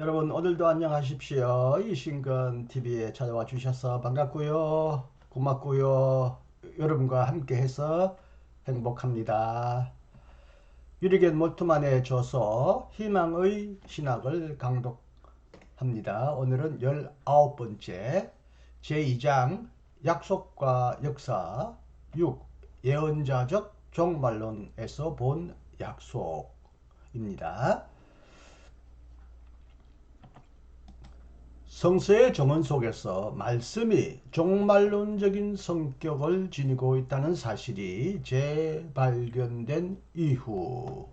여러분 오늘도 안녕하십시오. 이신근 TV에 찾아와 주셔서 반갑고요. 고맙고요. 여러분과 함께해서 행복합니다. 유리겐 몰트만의 저서 희망의 신학을 강독합니다. 오늘은 19번째 제2장 약속과 역사 6 예언자적 종말론에서 본 약속입니다. 성서의 정원 속에서 말씀이 종말론적인 성격을 지니고 있다는 사실이 재발견된 이후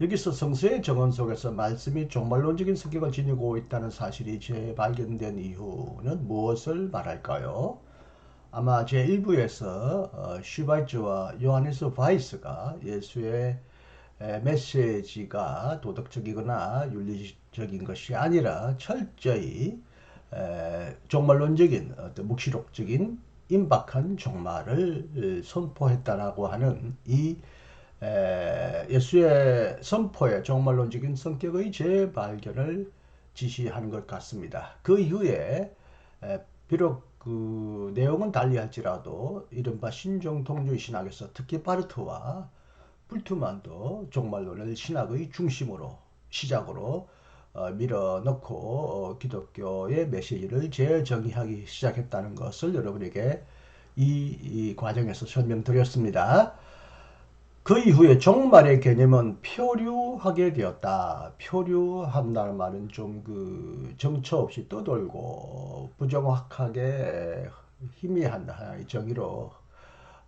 여기서 성서의 정원 속에서 말씀이 종말론적인 성격을 지니고 있다는 사실이 재발견된 이후는 무엇을 말할까요? 아마 제1부에서 어, 슈바이츠와 요하네스 바이스가 예수의 메시지가 도덕적이거나 윤리적인 것이 아니라 철저히 종말론적인 어떤 묵시록적인 임박한 종말을 선포했다라고 하는 이 예수의 선포의 종말론적인 성격의 재발견을 지시하는 것 같습니다. 그 이후에 비록 그 내용은 달리할지라도 이른바 신종통주의 신학에서 특히 바르트와 불투만도 종말론을 신학의 중심으로 시작으로 어, 밀어넣고 어, 기독교의 메시지를 재정의하기 시작했다는 것을 여러분에게 이, 이 과정에서 설명드렸습니다. 그 이후에 종말의 개념은 표류하게 되었다. 표류한다는 말은 좀 그 정처 없이 떠돌고 부정확하게 희미한 정의로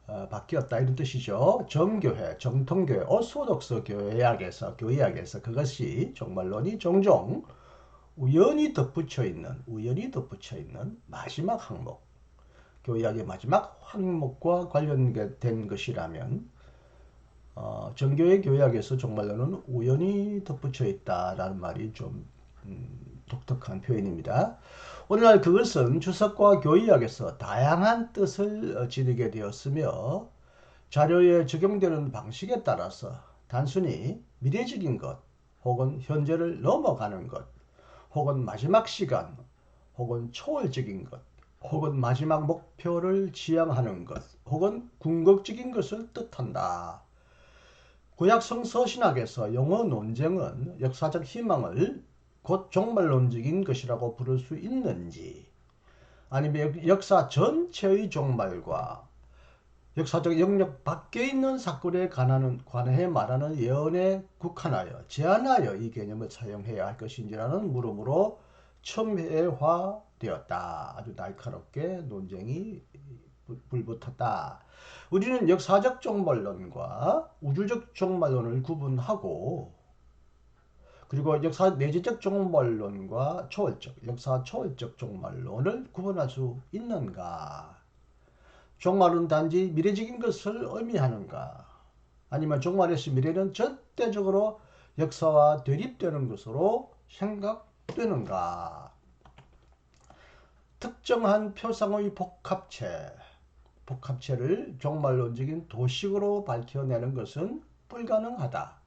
어, 바뀌었다 이런 뜻이죠. 정교회, 정통교회, 오소독스 교회학에서 교회학에서 그것이 정말론이 종종 우연히 덧붙여 있는 우연히 덧붙여 있는 마지막 항목 교회학의 마지막 항목과 관련된 것이라면 어, 정교회 교회학에서 정말로는 우연히 덧붙여 있다라는 말이 좀 음, 독특한 표현입니다. 오늘날 그것은 주석과 교의학에서 다양한 뜻을 어, 지니게 되었으며 자료에 적용되는 방식에 따라서 단순히 미래적인 것 혹은 현재를 넘어가는 것 혹은 마지막 시간 혹은 초월적인 것 혹은 마지막 목표를 지향하는 것 혹은 궁극적인 것을 뜻한다. 구약 성서 신학에서 영어 논쟁은 역사적 희망을 곧 종말론적인 것이라고 부를 수 있는지 아니면 역사 전체의 종말과 역사적 영역 밖에 있는 사건에 관하는, 관해 말하는 예언에 국한하여 제한하여 이 개념을 사용해야 할 것인지라는 물음으로 첨예화되었다. 아주 날카롭게 논쟁이 불붙었다. 우리는 역사적 종말론과 우주적 종말론을 구분하고 그리고 역사 내재적 종말론과 초월적, 역사 초월적 종말론을 구분할 수 있는가? 종말은 단지 미래적인 것을 의미하는가? 아니면 종말에서 미래는 절대적으로 역사와 대립되는 것으로 생각되는가? 특정한 표상의 복합체, 복합체를 종말론적인 도식으로 밝혀내는 것은 불가능하다.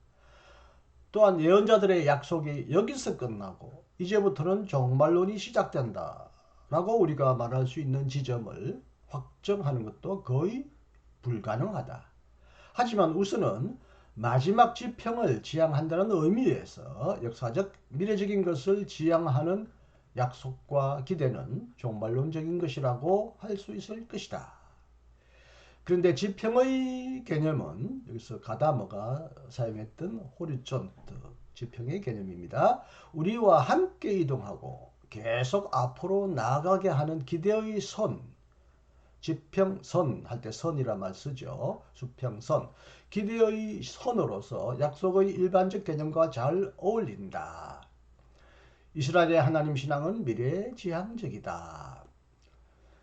또한 예언자들의 약속이 여기서 끝나고 이제부터는 종말론이 시작된다. 라고 우리가 말할 수 있는 지점을 확정하는 것도 거의 불가능하다. 하지만 우선은 마지막 지평을 지향한다는 의미에서 역사적 미래적인 것을 지향하는 약속과 기대는 종말론적인 것이라고 할 수 있을 것이다. 그런데 지평의 개념은 여기서 가다머가 사용했던 호리존트 지평의 개념입니다. 우리와 함께 이동하고 계속 앞으로 나아가게 하는 기대의 선, 지평선 할 때 선이라 말 쓰죠. 수평선. 기대의 선으로서 약속의 일반적 개념과 잘 어울린다. 이스라엘의 하나님 신앙은 미래 지향적이다.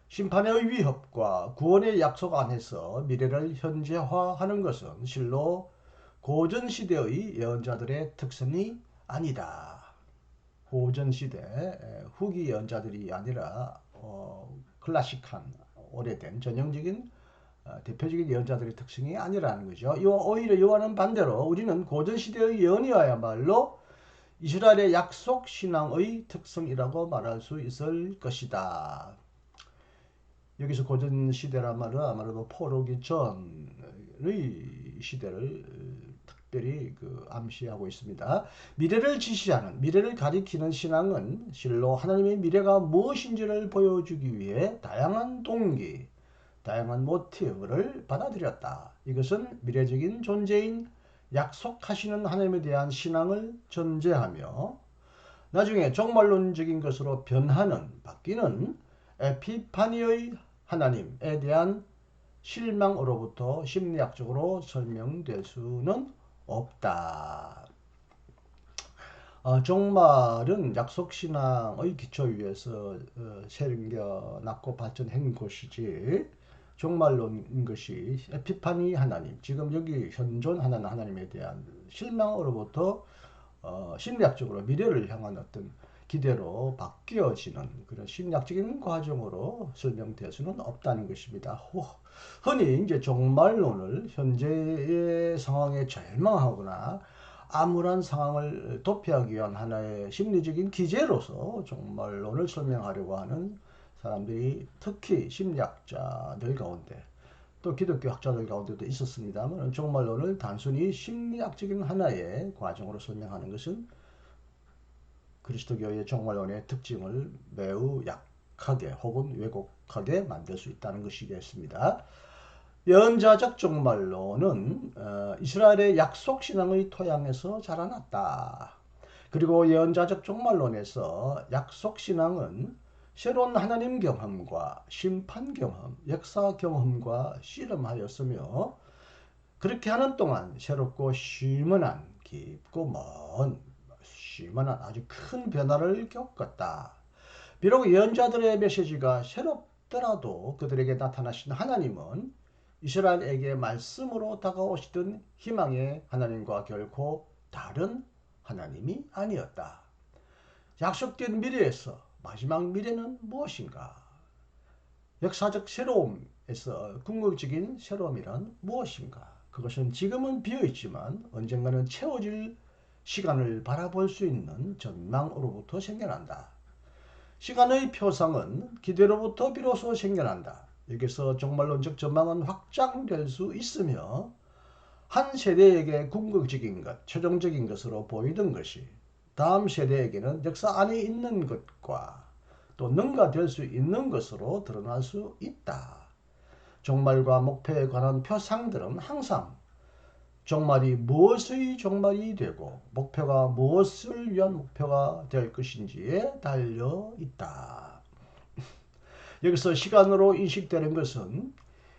심판의 위협과 구원의 약속 안에서 미래를 현재화하는 것은 실로 고전 시대의 예언자들의 특성이 아니다. 고전 시대 후기 예언자들이 아니라 어, 클래식한 오래된 전형적인 어, 대표적인 예언자들의 특성이 아니라는 거죠. 오히려 요한은 반대로 우리는 고전 시대의 예언이야말로 이스라엘의 약속 신앙의 특성이라고 말할 수 있을 것이다. 여기서 고전 시대란 말은 아무래도 포로기 전의 시대를 특별히 그 암시하고 있습니다. 미래를 지시하는 미래를 가리키는 신앙은 실로 하나님의 미래가 무엇인지를 보여주기 위해 다양한 동기, 다양한 모티브를 받아들였다. 이것은 미래적인 존재인 약속하시는 하나님에 대한 신앙을 전제하며 나중에 종말론적인 것으로 변하는 바뀌는 에피파니의 하나님에 대한 실망으로부터 심리학적으로 설명될 수는 없다. 어, 종말은 약속신앙의 기초 위에서 어, 생겨났고 발전한 것이지 종말론인 것이 에피파니 하나님 지금 여기 현존하는 하나님에 대한 실망으로부터 어, 심리학적으로 미래를 향한 어떤 기대로 바뀌어지는 그런 심리학적인 과정으로 설명될 수는 없다는 것입니다. 흔히 이제 종말론을 현재의 상황에 절망하거나 암울한 상황을 도피하기 위한 하나의 심리적인 기제로서 종말론을 설명하려고 하는 사람들이 특히 심리학자들 가운데 또 기독교 학자들 가운데도 있었습니다만 종말론을 단순히 심리학적인 하나의 과정으로 설명하는 것은 그리스도교의 종말론의 특징을 매우 약하게 혹은 왜곡하게 만들 수 있다는 것이겠습니다. 연자적 종말론은 어, 이스라엘의 약속 신앙의 토양에서 자라났다. 그리고 예언자적 종말론에서 약속 신앙은 새로운 하나님 경험과 심판 경험, 역사 경험과 씨름하였으며 그렇게 하는 동안 새롭고 시원한 깊고 먼 시원한 아주 큰 변화를 겪었다. 비록 예언자들의 메시지가 새롭더라도 그들에게 나타나신 하나님은 이스라엘에게 말씀으로 다가오시던 희망의 하나님과 결코 다른 하나님이 아니었다. 약속된 미래에서 마지막 미래는 무엇인가? 역사적 새로움에서 궁극적인 새로움이란 무엇인가? 그것은 지금은 비어있지만 언젠가는 채워질 시간을 바라볼 수 있는 전망으로부터 생겨난다. 시간의 표상은 기대로부터 비로소 생겨난다. 여기서 종말론적 전망은 확장될 수 있으며 한 세대에게 궁극적인 것, 최종적인 것으로 보이던 것이 다음 세대에게는 역사 안에 있는 것과 또 능가될 수 있는 것으로 드러날 수 있다. 종말과 목표에 관한 표상들은 항상 종말이 무엇의 종말이 되고 목표가 무엇을 위한 목표가 될 것인지에 달려 있다. 여기서 시간으로 인식되는 것은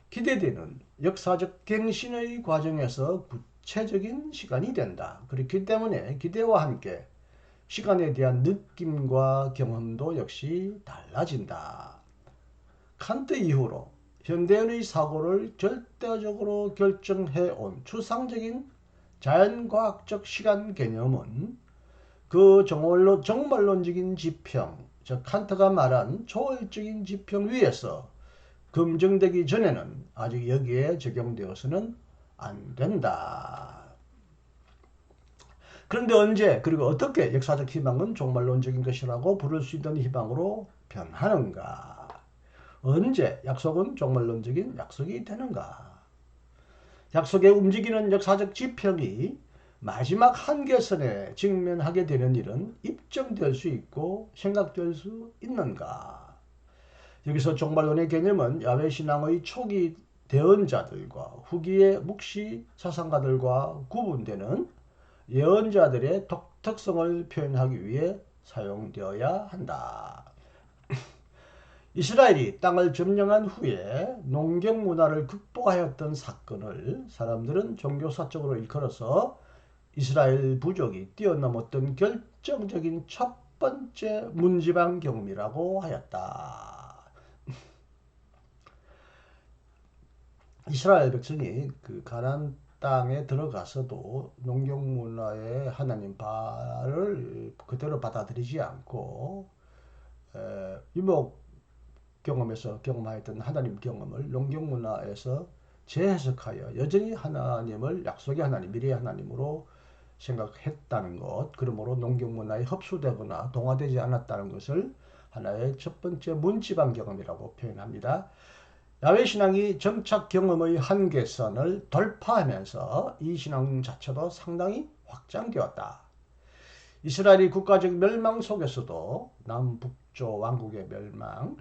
기대되는 역사적 갱신의 과정에서 구체적인 시간이 된다. 그렇기 때문에 기대와 함께 시간에 대한 느낌과 경험도 역시 달라진다. 칸트 이후로 현대인의 사고를 절대적으로 결정해 온 추상적인 자연과학적 시간 개념은 그 정말로, 정말론적인 지평, 즉 칸트가 말한 초월적인 지평 위에서 검증되기 전에는 아직 여기에 적용되어서는 안 된다. 그런데 언제 그리고 어떻게 역사적 희망은 종말론적인 것이라고 부를 수 있는 희망으로 변하는가? 언제 약속은 종말론적인 약속이 되는가? 약속에 움직이는 역사적 지평이 마지막 한계선에 직면하게 되는 일은 입증될 수 있고 생각될 수 있는가? 여기서 종말론의 개념은 야외 신앙의 초기 대언자들과 후기의 묵시 사상가들과 구분되는 예언자들의 독특성을 표현하기 위해 사용되어야 한다. 이스라엘이 땅을 점령한 후에 농경 문화를 극복하였던 사건을 사람들은 종교사적으로 일컬어서 이스라엘 부족이 뛰어넘었던 결정적인 첫 번째 문지방 경험이라고 하였다. 이스라엘 백성이 그 가난 땅에 들어가서도 농경 문화의 하나님 발을 그대로 받아들이지 않고 에, 유목 경험에서 경험하였던 하나님 경험을 농경 문화에서 재해석하여 여전히 하나님을 약속의 하나님, 미래의 하나님으로 생각했다는 것, 그러므로 농경 문화에 흡수되거나 동화되지 않았다는 것을 하나의 첫 번째 문지방 경험이라고 표현합니다. 야외 신앙이 정착 경험의 한계선을 돌파하면서 이 신앙 자체도 상당히 확장되었다. 이스라엘이 국가적 멸망 속에서도 남북조 왕국의 멸망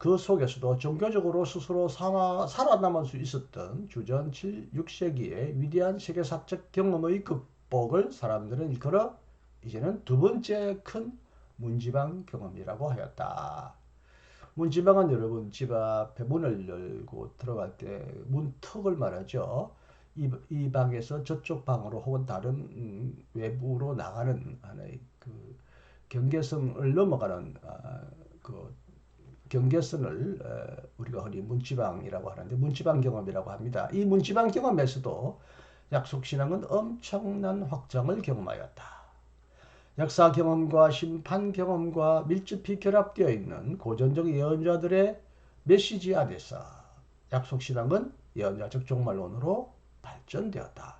그 속에서도 종교적으로 스스로 살아, 살아남을 수 있었던 주전 7, 6세기의 위대한 세계사적 경험의 극복을 사람들은 일컬어 이제는 두 번째 큰 문지방 경험이라고 하였다. 문지방은 여러분 집 앞에 문을 열고 들어갈 때 문턱을 말하죠. 이, 이 방에서 저쪽 방으로 혹은 다른 음, 외부로 나가는 하나의 그 경계선을 넘어가는 아, 그 경계선을 어, 우리가 흔히 문지방이라고 하는데 문지방 경험이라고 합니다. 이 문지방 경험에서도 약속신앙은 엄청난 확장을 경험하였다. 역사 경험과 심판 경험과 밀접히 결합되어 있는 고전적 예언자들의 메시지 안에서 약속신앙은 예언자적 종말론으로 발전되었다.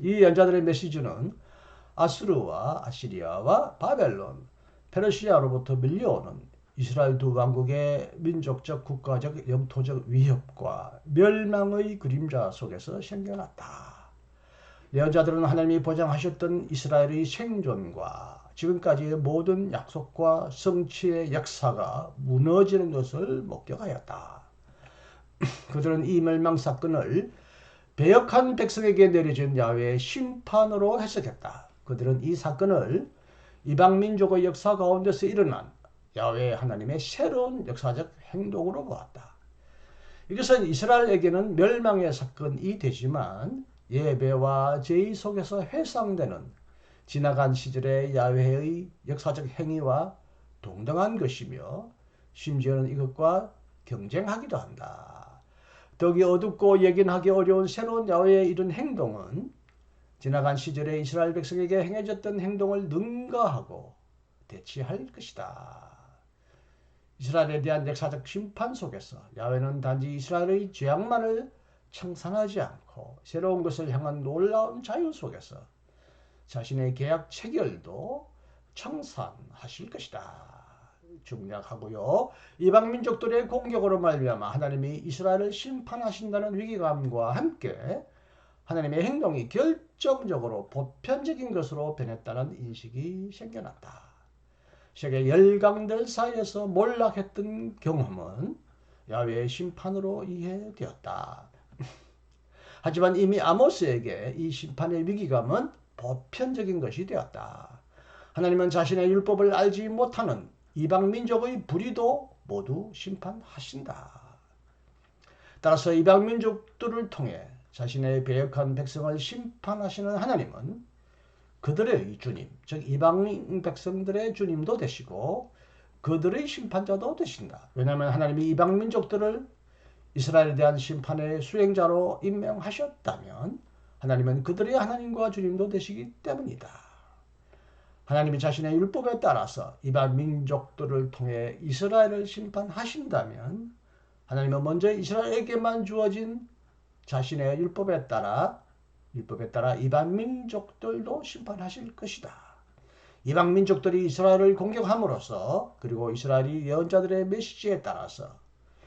이 예언자들의 메시지는 아수르와 아시리아와 바벨론, 페르시아로부터 밀려오는 이스라엘 두 왕국의 민족적, 국가적, 영토적 위협과 멸망의 그림자 속에서 생겨났다. 예언자들은 하나님이 보장하셨던 이스라엘의 생존과 지금까지의 모든 약속과 성취의 역사가 무너지는 것을 목격하였다. 그들은 이 멸망 사건을 배역한 백성에게 내려진 야외의 심판으로 해석했다. 그들은 이 사건을 이방 민족의 역사 가운데서 일어난 야외 하나님의 새로운 역사적 행동으로 보았다. 이것은 이스라엘에게는 멸망의 사건이 되지만 예배와 제의 속에서 회상되는 지나간 시절의 야훼의 역사적 행위와 동등한 것이며 심지어는 이것과 경쟁하기도 한다. 더욱이 어둡고 예견하기 어려운 새로운 야훼의 이런 행동은 지나간 시절의 이스라엘 백성에게 행해졌던 행동을 능가하고 대치할 것이다. 이스라엘에 대한 역사적 심판 속에서 야훼는 단지 이스라엘의 죄악만을 청산하지 않고 새로운 것을 향한 놀라운 자유 속에서 자신의 계약 체결도 청산하실 것이다. 중략하고요. 이방 민족들의 공격으로 말미암아 하나님이 이스라엘을 심판하신다는 위기감과 함께 하나님의 행동이 결정적으로 보편적인 것으로 변했다는 인식이 생겨났다. 세계 열강들 사이에서 몰락했던 경험은 야외의 심판으로 이해되었다. 하지만 이미 아모스에게 이 심판의 위기감은 보편적인 것이 되었다. 하나님은 자신의 율법을 알지 못하는 이방 민족의 불의도 모두 심판하신다. 따라서 이방 민족들을 통해 자신의 배역한 백성을 심판하시는 하나님은 그들의 주님, 즉 이방 백성들의 주님도 되시고 그들의 심판자도 되신다. 왜냐하면 하나님이 이방 민족들을 이스라엘에 대한 심판의 수행자로 임명하셨다면 하나님은 그들의 하나님과 주님도 되시기 때문이다. 하나님이 자신의 율법에 따라서 이방 민족들을 통해 이스라엘을 심판하신다면 하나님은 먼저 이스라엘에게만 주어진 자신의 율법에 따라 율법에 따라 이방 민족들도 심판하실 것이다. 이방 민족들이 이스라엘을 공격함으로써 그리고 이스라엘이 예언자들의 메시지에 따라서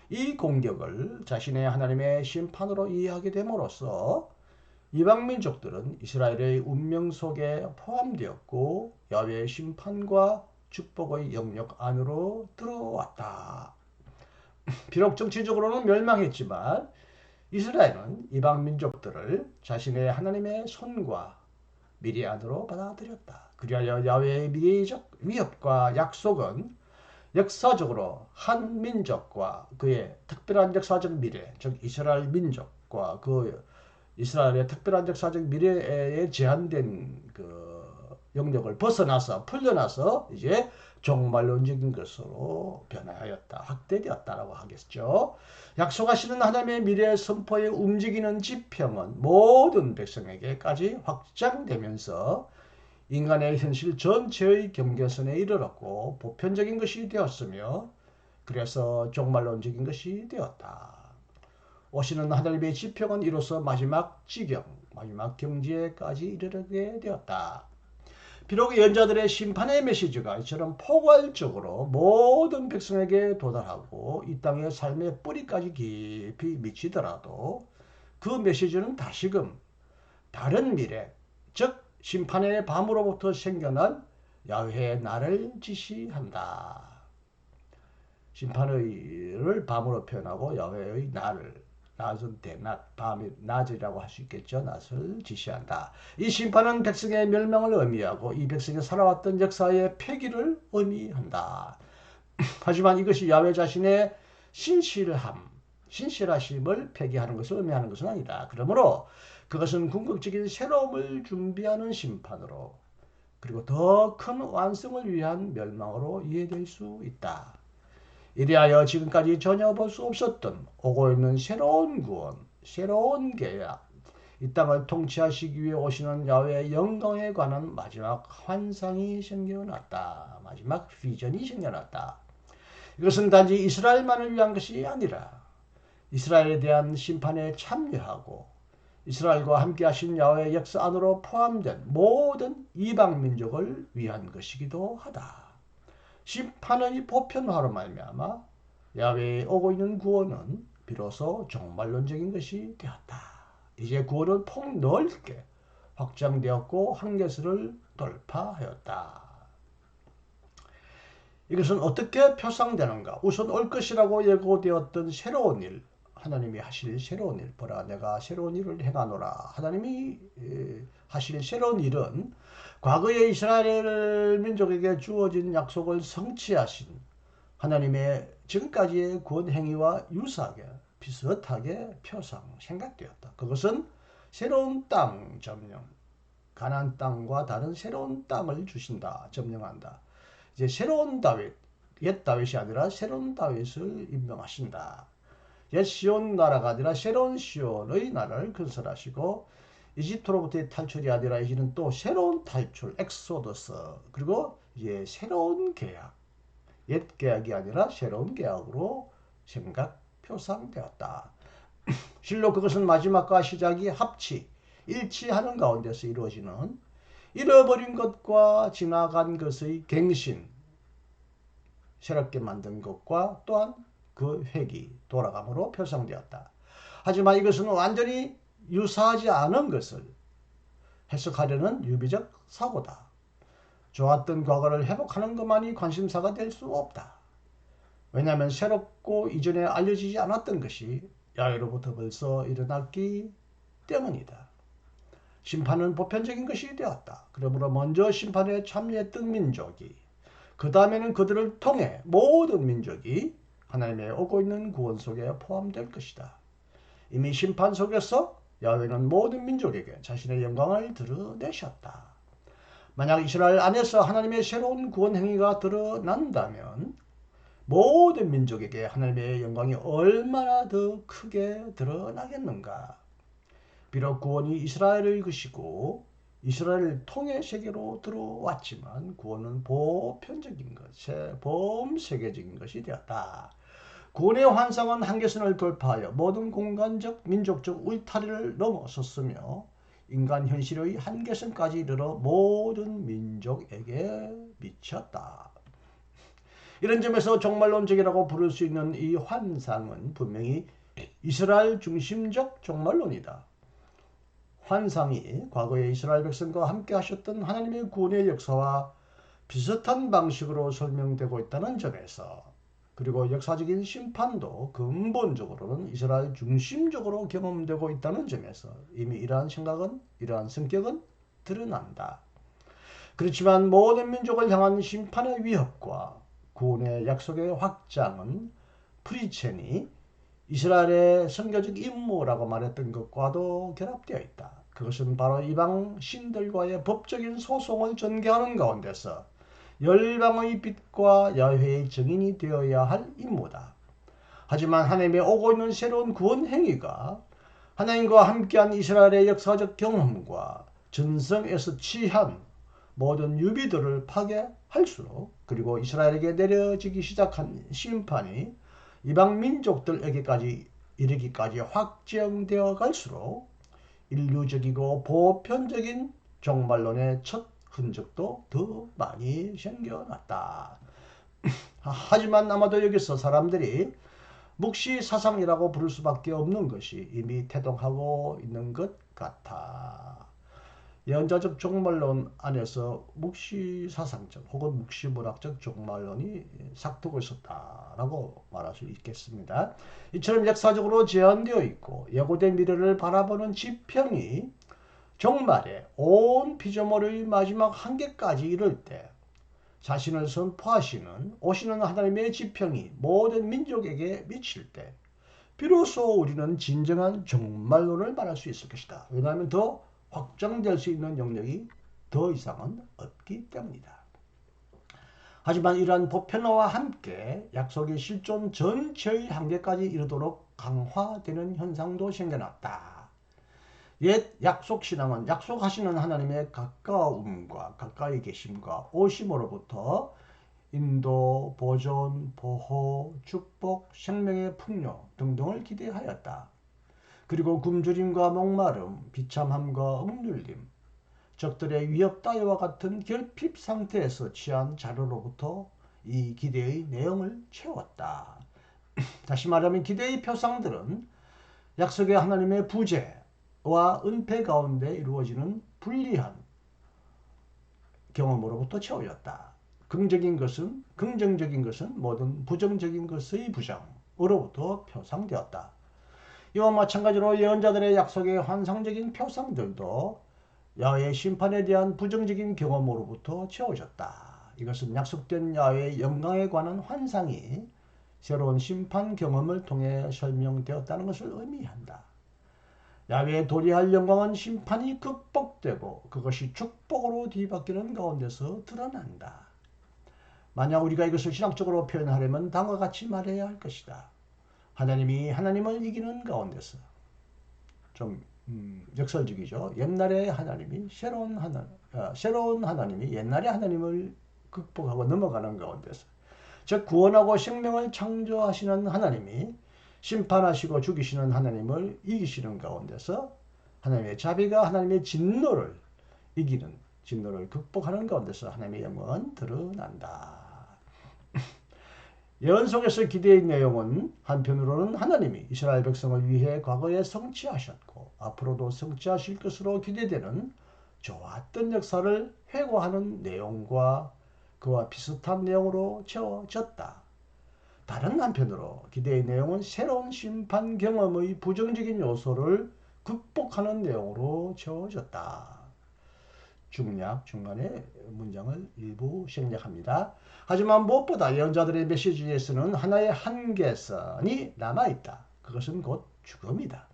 이 공격을 자신의 하나님의 심판으로 이해하게 됨으로써 이방 민족들은 이스라엘의 운명 속에 포함되었고 야외의 심판과 축복의 영역 안으로 들어왔다. 비록 정치적으로는 멸망했지만 이스라엘은 이방 민족들을 자신의 하나님의 손과 미래 안으로 받아들였다. 그리하여 야외의 미래적 위협과 약속은 역사적으로 한 민족과 그의 특별한 역사적 미래, 즉 이스라엘 민족과 그 이스라엘의 특별한 역사적 미래에 제한된 그 영역을 벗어나서 풀려나서 이제 종말론적인 것으로 변화하였다, 확대되었다라고 하겠죠. 약속하시는 하나님의 미래 선포에 움직이는 지평은 모든 백성에게까지 확장되면서 인간의 현실 전체의 경계선에 이르렀고 보편적인 것이 되었으며 그래서 종말론적인 것이 되었다. 오시는 하나님의 지평은 이로써 마지막 지경, 마지막 경지에까지 이르게 되었다. 비록 연자들의 심판의 메시지가 이처럼 포괄적으로 모든 백성에게 도달하고 이 땅의 삶의 뿌리까지 깊이 미치더라도 그 메시지는 다시금 다른 미래, 즉 심판의 밤으로부터 생겨난 야훼의 날을 지시한다. 심판의를 밤으로 표현하고 야훼의 날을 낮은 대낮, 밤이 낮이라고 할 수 있겠죠. 낮을 지시한다. 이 심판은 백성의 멸망을 의미하고 이 백성이 살아왔던 역사의 폐기를 의미한다. 하지만 이것이 야외 자신의 신실함, 신실하심을 폐기하는 것을 의미하는 것은 아니다. 그러므로 그것은 궁극적인 새로움을 준비하는 심판으로 그리고 더 큰 완성을 위한 멸망으로 이해될 수 있다. 이리하여 지금까지 전혀 볼 수 없었던 오고 있는 새로운 구원, 새로운 계약, 이 땅을 통치하시기 위해 오시는 야외의 영광에 관한 마지막 환상이 생겨났다. 마지막 비전이 생겨났다. 이것은 단지 이스라엘만을 위한 것이 아니라 이스라엘에 대한 심판에 참여하고 이스라엘과 함께 하신 야외의 역사 안으로 포함된 모든 이방 민족을 위한 것이기도 하다. 심판의 보편화로 말미암아 야외에 오고 있는 구원은 비로소 종말론적인 것이 되었다. 이제 구원은 폭넓게 확장되었고 한계수를 돌파하였다. 이것은 어떻게 표상되는가? 우선 올 것이라고 예고되었던 새로운 일, 하나님이 하실 새로운 일, 보라 내가 새로운 일을 행하노라. 하나님이 하실 새로운 일은 과거의 이스라엘 민족에게 주어진 약속을 성취하신 하나님의 지금까지의 구원 행위와 유사하게 비슷하게 표상 생각되었다. 그것은 새로운 땅 점령, 가난 땅과 다른 새로운 땅을 주신다, 점령한다. 이제 새로운 다윗, 옛 다윗이 아니라 새로운 다윗을 임명하신다. 옛 시온 나라가 아니라 새로운 시온의 나라를 건설하시고 이집트로부터의 탈출이 아니라 이제는 또 새로운 탈출, 엑소더스, 그리고 이제 새로운 계약, 옛 계약이 아니라 새로운 계약으로 생각 표상되었다. 실로 그것은 마지막과 시작이 합치, 일치하는 가운데서 이루어지는 잃어버린 것과 지나간 것의 갱신, 새롭게 만든 것과 또한 그 회기, 돌아감으로 표상되었다. 하지만 이것은 완전히 유사하지 않은 것을 해석하려는 유비적 사고다. 좋았던 과거를 회복하는 것만이 관심사가 될 수 없다. 왜냐하면 새롭고 이전에 알려지지 않았던 것이 야외로부터 벌써 일어났기 때문이다. 심판은 보편적인 것이 되었다. 그러므로 먼저 심판에 참여했던 민족이 그 다음에는 그들을 통해 모든 민족이 하나님의 오고 있는 구원 속에 포함될 것이다. 이미 심판 속에서 야훼는 모든 민족에게 자신의 영광을 드러내셨다. 만약 이스라엘 안에서 하나님의 새로운 구원 행위가 드러난다면 모든 민족에게 하나님의 영광이 얼마나 더 크게 드러나겠는가. 비록 구원이 이스라엘의 것이고 이스라엘을 통해 세계로 들어왔지만 구원은 보편적인 것, 범세계적인 것이 되었다. 구원의 환상은 한계선을 돌파하여 모든 공간적, 민족적 울타리를 넘어섰으며 인간 현실의 한계선까지 이르러 모든 민족에게 미쳤다. 이런 점에서 종말론적이라고 부를 수 있는 이 환상은 분명히 이스라엘 중심적 종말론이다. 환상이 과거의 이스라엘 백성과 함께 하셨던 하나님의 구원의 역사와 비슷한 방식으로 설명되고 있다는 점에서 그리고 역사적인 심판도 근본적으로는 이스라엘 중심적으로 경험되고 있다는 점에서 이미 이러한 생각은 이러한 성격은 드러난다. 그렇지만 모든 민족을 향한 심판의 위협과 구원의 약속의 확장은 프리첸이 이스라엘의 선교적 임무라고 말했던 것과도 결합되어 있다. 그것은 바로 이방 신들과의 법적인 소송을 전개하는 가운데서 열방의 빛과 야훼의 증인이 되어야 할 임무다. 하지만 하나님의 오고 있는 새로운 구원 행위가 하나님과 함께한 이스라엘의 역사적 경험과 전성에서 취한 모든 유비들을 파괴할수록 그리고 이스라엘에게 내려지기 시작한 심판이 이방 민족들에게까지 이르기까지 확정되어 갈수록 인류적이고 보편적인 종말론의 첫 흔적도 더 많이 생겨났다. 하지만 아마도 여기서 사람들이 묵시 사상이라고 부를 수밖에 없는 것이 이미 태동하고 있는 것 같아. 예언자적 종말론 안에서 묵시 사상적 혹은 묵시 문학적 종말론이 삭두고 있었다라고 말할 수 있겠습니다. 이처럼 역사적으로 제한되어 있고 예고된 미래를 바라보는 지평이 종말의 온 피조물의 마지막 한계까지 이를 때 자신을 선포하시는 오시는 하나님의 지평이 모든 민족에게 미칠 때 비로소 우리는 진정한 종말론을 말할 수 있을 것이다. 왜냐하면 더 확장될 수 있는 영역이 더 이상은 없기 때문이다. 하지만 이러한 보편화와 함께 약속의 실존 전체의 한계까지 이르도록 강화되는 현상도 생겨났다. 옛 약속 신앙은 약속하시는 하나님의 가까움과 가까이 계심과 오심으로부터 인도, 보존, 보호, 축복, 생명의 풍요 등등을 기대하였다. 그리고 굶주림과 목마름, 비참함과 억눌림, 적들의 위협 따위와 같은 결핍 상태에서 취한 자료로부터 이 기대의 내용을 채웠다. 다시 말하면 기대의 표상들은 약속의 하나님의 부재 와 은폐 가운데 이루어지는 불리한 경험으로부터 채워졌다. 긍정적인 것은 긍정적인 것은 모든 부정적인 것의 부정으로부터 표상되었다. 이와 마찬가지로 예언자들의 약속의 환상적인 표상들도 야외 심판에 대한 부정적인 경험으로부터 채워졌다. 이것은 약속된 야외의 영광에 관한 환상이 새로운 심판 경험을 통해 설명되었다는 것을 의미한다. 야외에 도리할 영광은 심판이 극복되고 그것이 축복으로 뒤바뀌는 가운데서 드러난다. 만약 우리가 이것을 신학적으로 표현하려면 다음과 같이 말해야 할 것이다. 하나님이 하나님을 이기는 가운데서 좀 음, 역설적이죠. 옛날의 하나님이 새로운 하나 아, 새로운 하나님이 옛날의 하나님을 극복하고 넘어가는 가운데서 즉 구원하고 생명을 창조하시는 하나님이 심판하시고 죽이시는 하나님을 이기시는 가운데서 하나님의 자비가 하나님의 진노를 이기는 진노를 극복하는 가운데서 하나님의 영광은 드러난다. 예언 속에서 기대의 내용은 한편으로는 하나님이 이스라엘 백성을 위해 과거에 성취하셨고 앞으로도 성취하실 것으로 기대되는 좋았던 역사를 회고하는 내용과 그와 비슷한 내용으로 채워졌다. 다른 한편으로 기대의 내용은 새로운 심판 경험의 부정적인 요소를 극복하는 내용으로 채워졌다. 중략 중간에 문장을 일부 생략합니다. 하지만 무엇보다 예언자들의 메시지에서는 하나의 한계선이 남아있다. 그것은 곧 죽음이다.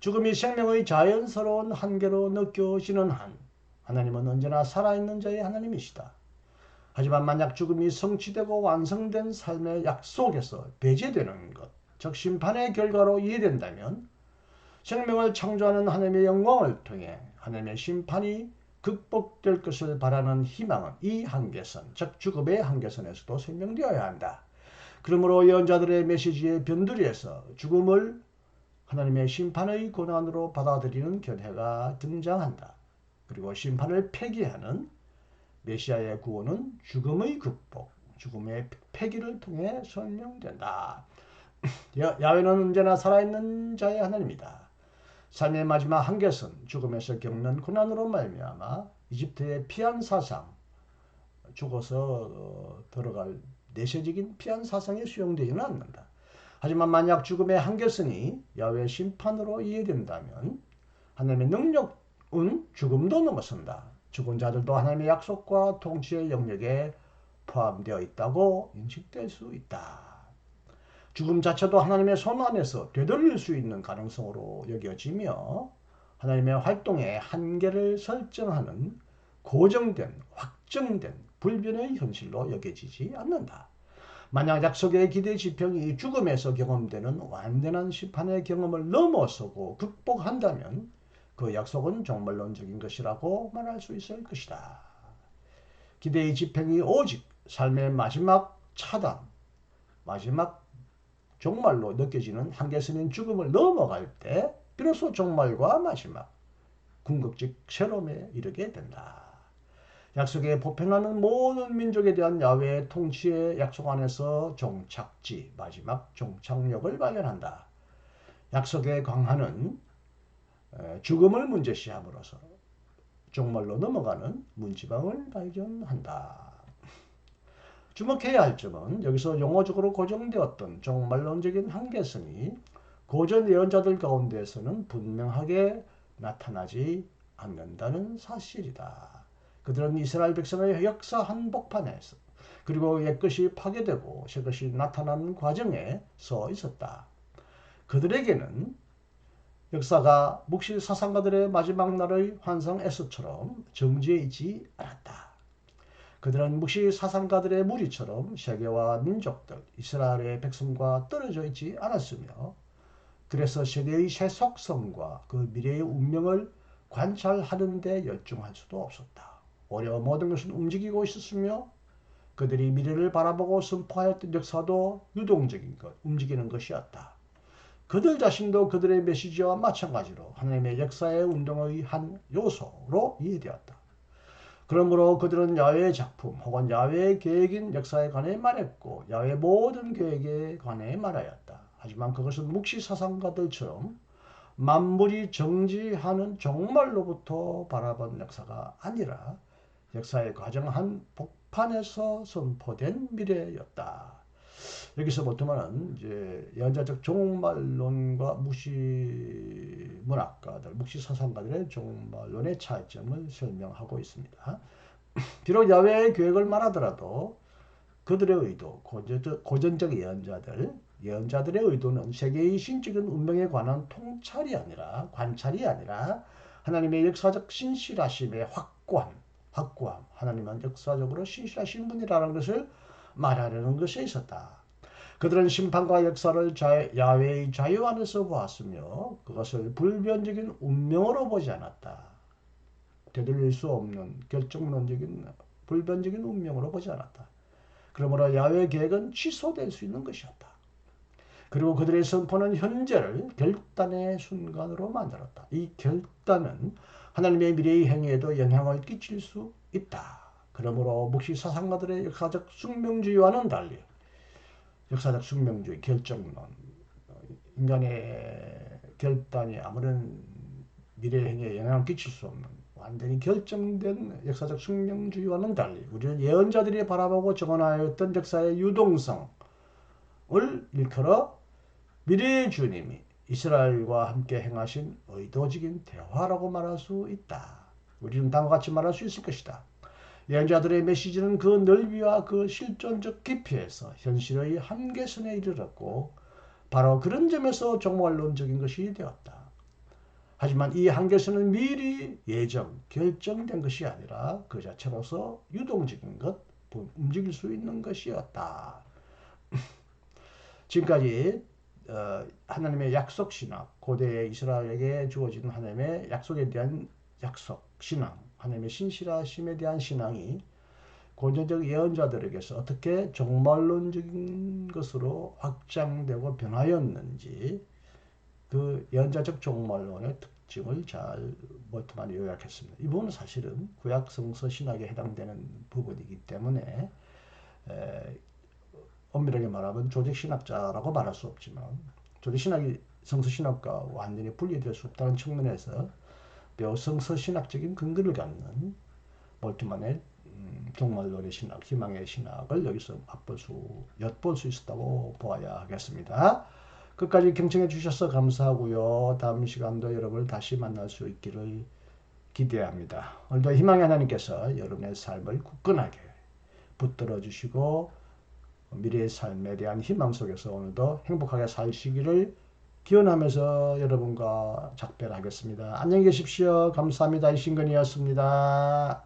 죽음이 생명의 자연스러운 한계로 느껴지는 한 하나님은 언제나 살아있는 자의 하나님이시다. 하지만 만약 죽음이 성취되고 완성된 삶의 약속에서 배제되는 것, 즉 심판의 결과로 이해된다면 생명을 창조하는 하나님의 영광을 통해 하나님의 심판이 극복될 것을 바라는 희망은 이 한계선, 즉 죽음의 한계선에서도 설명되어야 한다. 그러므로 예언자들의 메시지의 변두리에서 죽음을 하나님의 심판의 고난으로 받아들이는 견해가 등장한다. 그리고 심판을 폐기하는 메시아의 구원은 죽음의 극복, 죽음의 폐기를 통해 설명된다. 야외는 언제나 살아있는 자의 하나님이다. 삶의 마지막 한계선 죽음에서 겪는 고난으로 말미암아 이집트의 피한 사상 죽어서 어, 들어갈 내세적인 피한 사상이 수용되지는 않는다. 하지만 만약 죽음의 한계선이 야외 심판으로 이해된다면 하나님의 능력은 죽음도 넘어선다. 죽은 자들도 하나님의 약속과 통치의 영역에 포함되어 있다고 인식될 수 있다. 죽음 자체도 하나님의 손 안에서 되돌릴 수 있는 가능성으로 여겨지며 하나님의 활동의 한계를 설정하는 고정된, 확정된 불변의 현실로 여겨지지 않는다. 만약 약속의 기대 지평이 죽음에서 경험되는 완전한 심판의 경험을 넘어서고 극복한다면 그 약속은 정말론적인 것이라고 말할 수 있을 것이다. 기대의 지평이 오직 삶의 마지막 차단, 마지막 정말로 느껴지는 한계선인 죽음을 넘어갈 때 비로소 종말과 마지막 궁극적 쇠롬에 이르게 된다. 약속에 보편하는 모든 민족에 대한 야외의 통치의 약속 안에서 종착지, 마지막 종착역을 발견한다. 약속의 광하는 죽음을 문제시함으로써 종말로 넘어가는 문지방을 발견한다. 주목해야 할 점은 여기서 용어적으로 고정되었던 종말론적인 한계성이 고전 예언자들 가운데에서는 분명하게 나타나지 않는다는 사실이다. 그들은 이스라엘 백성의 역사 한복판에서 그리고 옛것이 파괴되고 새것이 나타나는 과정에 서 있었다. 그들에게는 역사가 묵시 사상가들의 마지막 날의 환상에서처럼 정지해 있지 않았다. 그들은 묵시 사상가들의 무리처럼 세계와 민족들, 이스라엘의 백성과 떨어져 있지 않았으며 그래서 세계의 세속성과 그 미래의 운명을 관찰하는 데 열중할 수도 없었다. 오히려 모든 것은 움직이고 있었으며 그들이 미래를 바라보고 선포하였던 역사도 유동적인 것, 움직이는 것이었다. 그들 자신도 그들의 메시지와 마찬가지로 하나님의 역사의 운동의 한 요소로 이해되었다. 그러므로 그들은 야외의 작품 혹은 야외의 계획인 역사에 관해 말했고 야외 모든 계획에 관해 말하였다. 하지만 그것은 묵시 사상가들처럼 만물이 정지하는 종말로부터 바라본 역사가 아니라 역사의 과정 한 복판에서 선포된 미래였다. 여기서 보통은 이제 연자적 종말론과 무시 문학가들, 무시 사상가들의 종말론의 차이점을 설명하고 있습니다. 비록 야외의 계획을 말하더라도 그들의 의도, 고전적 예언자들, 예언자들의 의도는 세계의 신적인 운명에 관한 통찰이 아니라 관찰이 아니라 하나님의 역사적 신실하심의 확고함, 확고함, 하나님은 역사적으로 신실하신 분이라는 것을 말하려는 것에 있었다. 그들은 심판과 역사를 자, 야외의 자유 안에서 보았으며 그것을 불변적인 운명으로 보지 않았다. 되돌릴 수 없는 결정론적인 불변적인 운명으로 보지 않았다. 그러므로 야외 계획은 취소될 수 있는 것이었다. 그리고 그들의 선포는 현재를 결단의 순간으로 만들었다. 이 결단은 하나님의 미래의 행위에도 영향을 끼칠 수 있다. 그러므로 묵시 사상가들의 역사적 숙명주의와는 달리 역사적 숙명주의 결정론 인간의 결단이 아무런 미래 행위에 영향을 끼칠 수 없는 완전히 결정된 역사적 숙명주의와는 달리 우리는 예언자들이 바라보고 정언하였던 역사의 유동성을 일컬어 미래의 주님이 이스라엘과 함께 행하신 의도적인 대화라고 말할 수 있다. 우리는 다음과 같이 말할 수 있을 것이다. 예언자들의 메시지는 그 넓이와 그 실존적 깊이에서 현실의 한계선에 이르렀고 바로 그런 점에서 종말론적인 것이 되었다. 하지만 이 한계선은 미리 예정, 결정된 것이 아니라 그 자체로서 유동적인 것, 움직일 수 있는 것이었다. 지금까지 어, 하나님의 약속 신학, 고대 이스라엘에게 주어진 하나님의 약속에 대한 약속 신앙, 하나님의 신실하심에 대한 신앙이 고전적 예언자들에게서 어떻게 종말론적인 것으로 확장되고 변하였는지 그 예언자적 종말론의 특징을 잘 멀뚱하게 요약했습니다. 이 부분은 사실은 구약 성서 신학에 해당되는 부분이기 때문에 에, 엄밀하게 말하면 조직 신학자라고 말할 수 없지만 조직 신학이 성서 신학과 완전히 분리될 수 없다는 측면에서 매우 성서 신학적인 근거를 갖는 멀티만의 음, 종말론의 신학, 희망의 신학을 여기서 맛볼 수, 엿볼 수 있었다고 보아야 하겠습니다. 끝까지 경청해 주셔서 감사하고요. 다음 시간도 여러분을 다시 만날 수 있기를 기대합니다. 오늘도 희망의 하나님께서 여러분의 삶을 굳건하게 붙들어 주시고 미래의 삶에 대한 희망 속에서 오늘도 행복하게 사시기를 기원하면서 여러분과 작별하겠습니다. 안녕히 계십시오. 감사합니다. 이신근이었습니다.